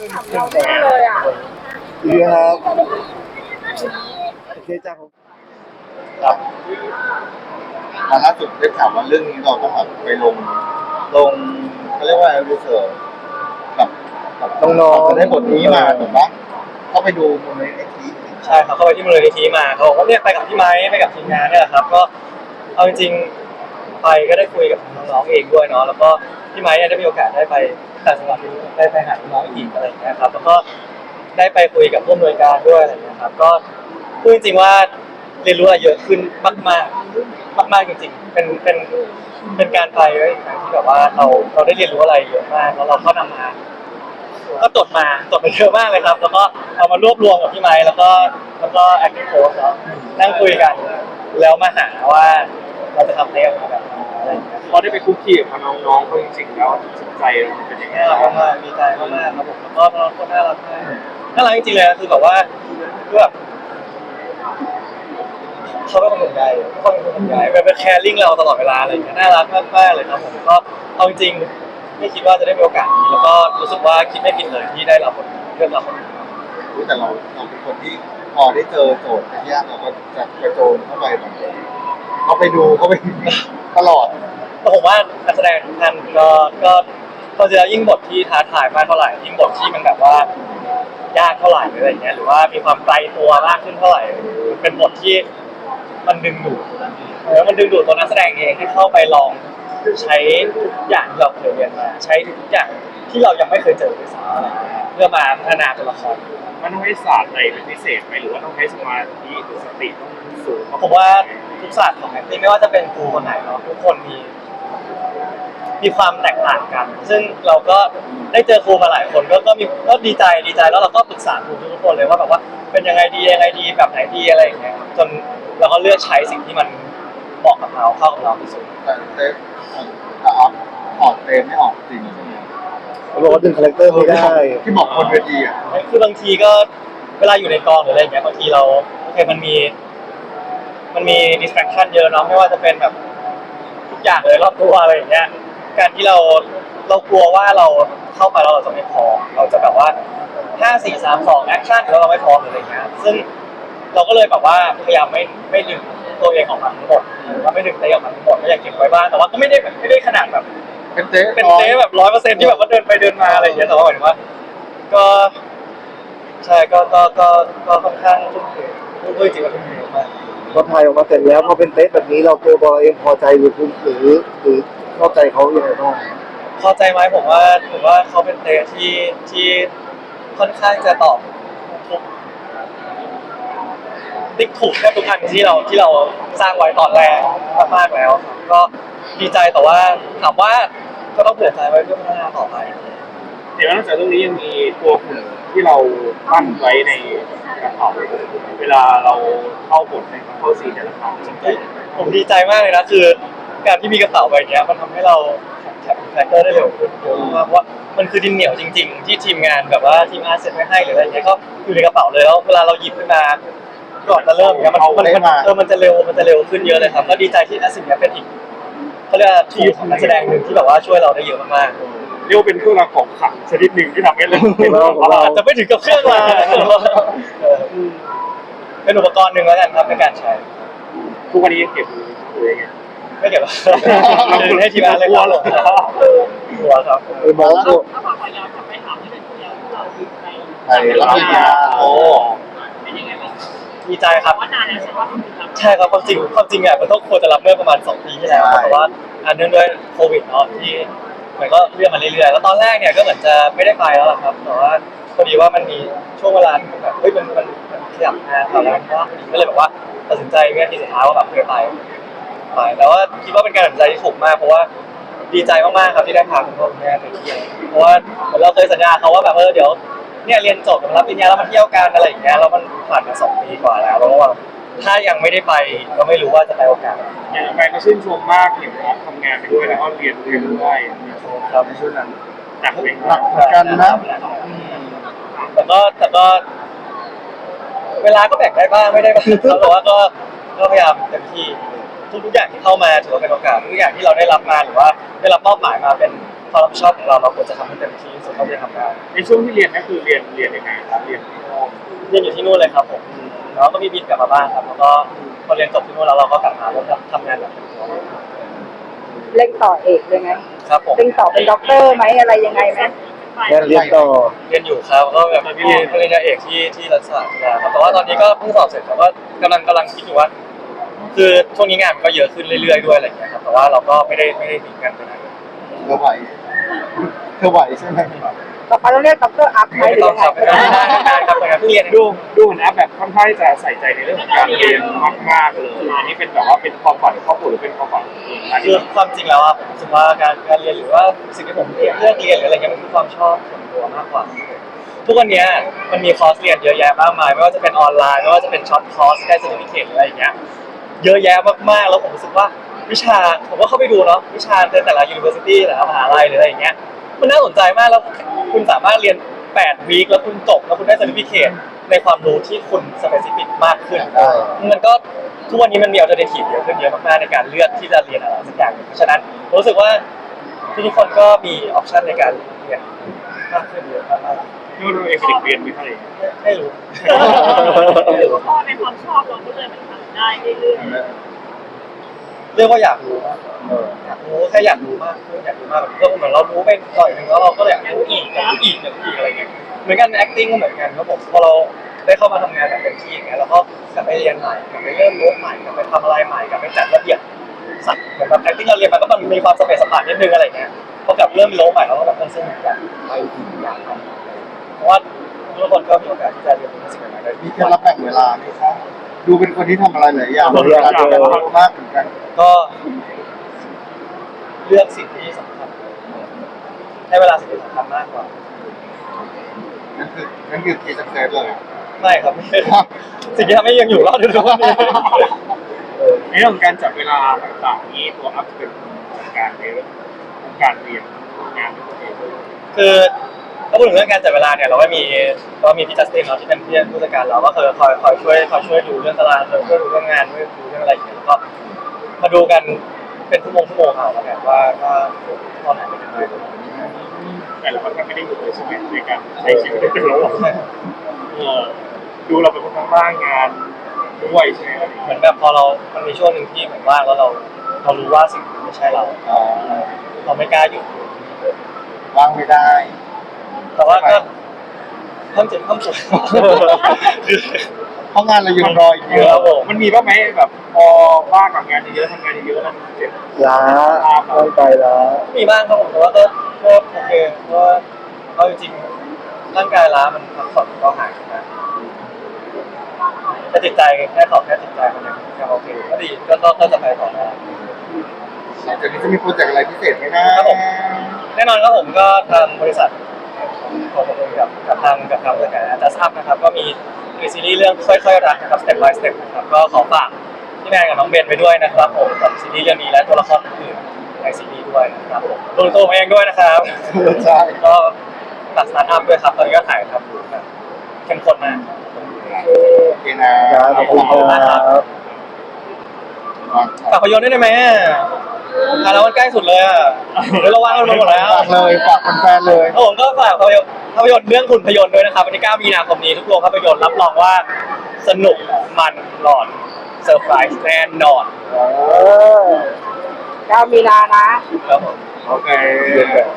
เราแน่เลยอะดีครับโอเคจ้าผมครับมาล่าสุดได้ข่าวว่าเรื่องนี้เราต้องแบบไปลง ลงเขาเรียกว่ารีเสิร์ชกับกับน้องจะได้บทนี้มาถูกปะเข้าไปดูมูลนิธิใช่ครับเข้าไปที่มูลนิธิมาเขาบอกว่าเนี่ยไปกับพี่ไม้ไปกับทีมงานเนี่ยแหละครับ ก็เอาจริงๆไปก็ได้คุยกับน้องๆเองด้วยเนาะแล้วก็ พี่ไม้เนี่ยได้มีโอกาสได้ไปต่างจังหวัดได้ไปหาน้องๆอีกอะไรอย่างเงี้ยครับแล้วก็ได้ไปคุยกับผู้อำนวยการด้วยอะไรอย่างเงี้ยครับก็พูดจริงว่าเรียนรู้อะไรเยอะขึ้นมากๆมากๆจริงๆเป็นเป็นเป็นการไปที่แบบว่าเราเราได้เรียนรู้อะไรเยอะมากแล้วเราก็นำมาก็จดมาจดมาเยอะมากเลยครับ แล้วก็เอามารวบรวมกับพี่ไม้แล้วก็แล้วก็แอคทีฟโพสเนาะนั่งคุยกัน แล้วมาหาว่า เราจะทำเพลงออกมาแบบไหนอะไรอย่างเงี้ย พอได้ไปคุกคีกับน้องๆเขาจริงๆแล้วจิตใจมันเป็นยังไงน่ารักบ้างมากๆดีใจมากๆครับผมแล้วก็น้องๆคนน่ารักมากน่ารักจริงๆเลยนะคือแบบว่าคือแบบเขาเป็นคนห่วงใยเขาเป็นคนห่วงใยแบบเป็นแคร์ลิ่งเราตลอดเวลาอะไรอย่างเงี้ยน่ารักมากๆเลยครับผมก็เอาจริงๆไม่คิดว่าจะได้มีโอกาสนี้แล้วก็รู้สึกว่าคิดไม่ผิดเลยที่ได้รับบทเลือกรับบทนี้รู้แต่เราเราเป็นคนที่พอได้เจอโจทย์ที่ยากเราก็จะกระโจนเข้าไปแบบ เขาไปดูเขาไปตลอด แต่ผมว่านักแสดงทุกท่านก็ก็ก็จะยิ่งบทที่ท้าทายมากเท่าไหร่ยิ่งบทที่มันแบบว่ายากเท่าไหร่หรืออะไรเงี้ยหรือว่ามีความไกลตัวมากขึ้นเท่าไหร่เป็นบทที่มันดึงดูดเออมันดึงดูดตัวนักแสดงเองให้เข้าไปลองใช้ทุกอย่างที่เราเคยเรียนมาใช้ทุกอย่างที่เรายังไม่เคยเจอด้วยซ้ำอะไรเงี้ยเพื่อมาพัฒนาตัวละคร มันต้องให้ศาสตร์อะไรเป็นพิเศษไหมหรือว่าต้องใช้สมาธิหรือสติต้องสูงผมว่า ทุกศาสตร์ของ acting ไม่ว่าจะเป็นครูคนไหนเนาะทุกคนมี มีความแตกต่างกัน ซึ่งเราก็ได้เจอครูมาหลายคนก็ก็มีก็ดีใจดีใจแล้วเราก็ปรึกษาครูทุกคนเลยว่าแบบว่าเป็นยังไงดียังไงดีแบบไหนดีอะไรอย่างเงี้ยจนเราก็เลือกใช้สิ่งที่มันเหมาะกับเราเข้ากับเราที่สุดแต่เต้แต่ออฟถอดเต้ไม่ออกจริงใช่ไหมเขาบอกว่าดึงคาแรคเตอร์ไม่ได้ที่บอกบนเวทีอะคือบางทีก็เวลาอยู่ในกองหรืออะไรอย่างเงี้ยบางทีเราโอเคมันมี มันมี distraction เยอะเนาะไม่ว่าจะเป็นแบบทุกอย่างเลยรอบตัวอะไรอย่างเงี้ย การที่เราเรากลัวว่าเราเข้าไปแล้วเราจะไม่พอเราจะแบบว่าห้าสี่สามสองแอคชั่นแล้วเราไม่พร้อมหรืออะไรเงี้ยซึ่งเราก็เลยแบบว่าพยายามไม่ไม่ดึงตัวเองออกมาทั้งหมดหรือว่าไม่ดึงเต้ออกมาทั้งหมดก็อยากเก็บไว้บ้างแต่ว่าก็ไม่ได้แบบไม่ได้ขนาดแบบเป็นเต้เป็นเต้แบบร้อยเปอร์เซ็นต์ที่แบบว่าเดินไปเดินมาอะไรอย่างเงี้ยแต่ว่าหมายถึงว่า ก็ใช่ก็ก็ก็ก็ค่อนข้างทุ่มเทพูดจริงว่าทุ่มเทมาก พอถ่ายออกมาเสร็จแล้วพอเป็นเต๊ะแบบนี้เราตัวบอยเองพอใจหรือคุณหรือหรือเข้าใจเขายังไงบ้างพอใจไหมผมว่าผมว่าเขาเป็นเตะที่ที่ค่อนข้างจะตอบทุกติ๊กถูกแทบทุกอันที่เราที่เราสร้างไว้ตอนแรกมากๆแล้วครับก็ดีใจแต่ว่าถามว่าก็ต้องเผื่อใจไว้เพื่อพัฒนาต่อไปเดี๋ยวนอกจากเรื่องนี้ยังมีตัวหุ่น ที่เราปั้นไว้ในกระเป๋าเวลาเราเข้าบทในเข้าซีนแต่ละครั้งผมดีใจมากเลยนะคือ การที่มีกระเป๋าใบเนี้ยมันทำให้เราแคปแฟกเตอร์ได้เร็วขึ้นเยอะมากเพราะว่ามันคือดินเหนียวจริง ๆ ที่ทีมงานแบบว่าทีมอาร์ตเซ็ตไว้ให้หรืออะไรอย่างเงี้ยก็อยู่ในกระเป๋าเลยแล้วเวลาเราหยิบขึ้นมาก่อนจะเริ่มเงี้ยมันมันมันเออมันจะเร็วมันจะเร็วขึ้นเยอะเลยครับก็ดีใจที่อาสิ่งเนี้ยเป็นอีกเขาเรียกว่าทีมของนักแสดงหนึ่งที่แบบว่าช่วยเราได้เยอะมาก เรียกว่าเป็นเครื่องรางของขลังชนิดหนึ่งที่ทำให้เราๆอาจจะไม่ถึงกับเครื่องรางเออเป็นอุปกรณ์หนึ่งแล้วกันครับในการใช้ ทุกวันนี้ยังเก็บอยู่หรือยังไงไม่เก็บคืนให้ทีมงานเลยครับหัวครับ เออมองตัวถ้าพอขอย้อนกลับไปถามที่เป็นที่แล้วที่เราดูในใครรับปริญญาโอ้เป็นยังไงบ้างดีใจครับ ว่านานแล้วใช่ว่าคุณทำใช่ครับความจริงความจริงอะมันต้องควรจะรับเมื่อประมาณ 2 ปีที่แล้วแต่ว่าอันเนื่องด้วยโควิดเนาะที่เห มือนก็เลื่อนมาเรื่อยๆ แล้วตอนแรกเนี่ยก็เหมือนจะไม่ได้ไปแล้วล่ะครับ แต่ว่าพอดีว่ามันมีช่วงเวลาที่มันแบบเฮ้ยมันมันมันขยับงานครับแล้วก็พอดีก็เลยแบบว่าตัดสินใจเมื่อที่สุดท้ายว่าแบบเคยไปไปแต่ว่าคิดว่าเป็นการตัดสินใจที่ถูกมากเพราะว่าดีใจมากๆครับที่ได้พาคุณพ่อคุณแม่ไปเที่ยวเพราะว่าเหมือนเราเคยสัญญาเขาว่าแบบเออเดี๋ยวเนี่ยเรียนจบเดี๋ยวรับปริญญาแล้วมาเที่ยวกันอะไรอย่างเงี้ยแล้วมันผ่านมาสองปีกว่าแล้วแล้วว่า ถ้ายังไม่ได้ไปก็ไม่รู้ว่าจะไปโอกาสอย่างแฟนก็ชื่นชมมากเห็นว่าทำงานไปด้วยแล้วก็เรียนไปด้วยครับในช่วงนั้นหนักเป็นหนักเหมือนกันนะแต่ก็แต่ก็ เวลาก็แบ่งได้บ้างไม่ได้บ้างครับแต่ว่าก็ก็พยายามเต็มที่ทุกๆอย่างที่เข้ามาถือว่าเป็นโอกาสทุกอย่างที่เราได้รับมาหรือว่าได้รับมอบหมายมาเป็น ความรับผิดชอบของเราเราควรจะทำให้เต็มที่ที่สุดเท่าที่จะทำได้ในช่วงที่เรียนก็คือเรียนเรียนยังไงครับเรียนที่ห้องเรียนอยู่ที่นู่นเลยครับผมแล้วก็มีบินกลับมาบ้านครับแล้วก็พอเรียนจบที่นู่นแล้วเราก็กลับมาเริ่มทำงานแบบเต็มตัวเร่งต่อเอกเลยไหมครับผมเร่งต่อเป็นด็อกเตอร์ไหมอะไรยังไงไหมงานเรียนต่อเรียนอยู่ครับก็แบบเรียนปริญญาเอกที่ที่รัฐศาสตร์จุฬาครับแต่ว่าตอนนี้ก็เพิ่งสอบเสร็จแต่ว่ากำลังกำลังคิดอยู่ว่า คือช่วงนี้งานมันก็เยอะขึ้นเรื่อยๆด้วยอะไรอย่างเงี้ยครับแต่ว่าเราก็ไม่ได้ไม่ได้ทิ้งกันไปไหนเธอไหว เธอไหวใช่ไหมต่อไปต้องเรียกด็อกเตอร์อัพไหมไม่หรือต้องยังไงครับไม่ได้ไม่ได้ครับเหมือนกันเพิ่งเรียนดูดูเหมือนแอปแบบค่อนข้างจะใส่ใจในเรื่องของการเรียนมากๆเลยอันนี้เป็นแบบว่าเป็นความฝันของครอบครัวหรือเป็นความฝันของตัวเองอันคืนี้อความจริงแล้วอะผมรู้สึกว่าการการเรียนหรือว่าสิ่งที่ผมเลือกเลือกเรียนหรืออะไรเงี้ยมันคือความชอบส่วนตัวมากกว่า ทุกวันเนี้ยมันมีคอร์สเรียนเยอะแยะมากมายไม่ว่าจะเป็นออนไลน์ไม่ว่าจะเป็นช็อตคอร์สได้ certificate หรืออะไรอย่างเงี้ยเยอะแยะมากๆแล้วผมรู้สึกว่า วิชาผมก็เข้าไปดูเนาะวิชาในแต่ละ university แต่ละมหาลัยหรืออะไรอย่างเงี้ยมันน่าสนใจมากแล้วคุณสามารถเรียน8วีคแล้วคุณจบแล้วคุณได้ certificate ในความรู้ที่คุณ specific มากขึ้น ใช่ มันก็ทุกวันนี้มันมี alternative เยอะขึ้นเยอะมากๆในการเลือกที่จะเรียนอะไรสักอย่างหนึ่งเพราะฉะนั้นผมรู้สึกว่าทุกๆคนก็มี option ในการเรียนมากขึ้นเยอะมากๆดูดูเองเป็นเด็กเรียนมีเท่าไหร่ไม่รู้หรือว่าพ่อในความชอบเราก็เลยมันทำได้เรื่อยเรียกว่าอยากรู้มากเอออยากรู้แค่อยากรู้มากอยากรู้มากก็เหมือนเรารู้ไปหน่อยหนึงแล้วเราก็เลยอยากรู้อีกอยากรู้อีกอยากรู้อีกอะไรเงี้ยเหมือนกัน acting ก็เหมือนกันครับผมพอเราได้เข้ามาทำงานแบบเต็มที่อย่างเงี้ยเราก็กลับไปเรียนใหม่กลับไปเริ่มรู้ใหม่กลับไปทำอะไรใหม่กลับไปจัดระเบียบสัตว์เหมือนแบบ acting เราเรียนมาก็มันมีความสเปซสปานิดนึงอะไรเงี้ยพอกลับเริ่มรู้ใหม่เราก็แบบเออสนุกอยากไปอีกอยากทำเพราะว่าทุกคนก็มีโอกาสที่จะเรียนรู้สิ่งใหม่ๆได้ มีเคล็ดลับแบ่งเวลาไหมครับ ดูเป็นคนที่ทำอะไรหลายอย่างเวลาเยอะมากเหมือนกัน ก็ เลือกสิ่งที่สำคัญให้เวลาสิ่งที่สำคัญมากกว่า นั่นคือนั่นคือคีย์สักเซสเลยไม่ครับไม่ใช่สิ่งที่ทำให้ยังอยู่รอดอยู่ทุกวันนี้ในเรื่องของการจัดเวลาต่างๆนี้ตัวอัพเป็นการในเรื่องการเรียนงานด้วยตัวเองด้วยคือ ถ้าพูดถึงเรื่องการจัดเวลาเนี่ยเราก็มีก็มีพี่จัสตินเนาที่เป็นพี่ผู้จัดการเราก็เคยคอยคอยช่วยคอยช่วยดูเรื่องตารางคอยช่วยดูเรื่องงานช่วยดูเรื่องอะไรอย่างเงี้ยแล้วก็มาดูกันเป็นชั่วโมงชั่วโมงเอาแล้วกันว่าว่าตอนไหนเป็นยังไงแต่ละคนก็ไม่ได้อยู่เลยใช่ไหมในการใช้ชีวิตด้วยตัวเราเออดูเราเป็นคนทำบ้านงานด้วยใช่ไหมเหมือนแบบพอเรา มันมีช่วงหนึ่งที่เหมือนว่างแล้วเราเรารู้ว่าสิ่งนี้ไม่ใช่เราเราไม่กล้าหยุดว่างไม่ได้ แต่ว่าก็เพิ่มเจ็บเพิ่มสุดเพราะงานเรายังรออีกเยเยอะอะผม มันมีบ้างไหมแบบพอบ้างกับงานเยอะๆทำงานเยอะๆแล้วมันเจ็บล้าไม่ไปล้ามีบ้างครับผมแต่ว่าก็ก็โอเคเพราะว่าเอาจริงๆร่างกายล้ามันพักผ่อนก็หายนะแต่จิตใจแค่ขอแค่จิตใจมันยังยังโอเคก็ดีก็ก็ก็จะไปต่อได้ หลังจากนี้จะมีโปรเจกต์อะไรพิเศษไหมนะครับผม แน่นอนครับผมก็ทางบริษัท ของผมเองกับกับทางกับทางบริษัทจัสอัพนะครับ ก็มีมีซีรีส์เรื่องค่อยๆรักนะครับ step by step นะครับก็ขอฝากพี่แมนกับน้องเบนไปด้วยนะครับผมกับซีรีส์เรื่องนี้และตัวละครอื่นๆในซีรีส์ด้วยนะครับผมรวมตัวผมเองด้วยนะครับใช่ก็ตัดสตาร์ทอัพด้วยครับตอนนี้ก็ถ่ายทำอยู่ครับเข้มข้นมากโอเคนะครับขอบคุณครับฝากภาพยนตร์ได้ไหม อะอะแล้วมันใกล้สุดเลยอะเดี๋ยวเราวางกันมาหมดแล้ว ฝากเลยฝากแฟนๆเลยครับผมก็ฝากภาพยนตร์ภาพยนตร์เรื่องคุณพยนต์ด้วยนะครับวันที่ 9 มีนาคมนี้ทุกโรงภาพยนตร์รับรองว่าสนุกมันหลอนเซอร์ไพรส์แน่นอนเออเก้ามีนานะครับผม โอเคเรียนแบบ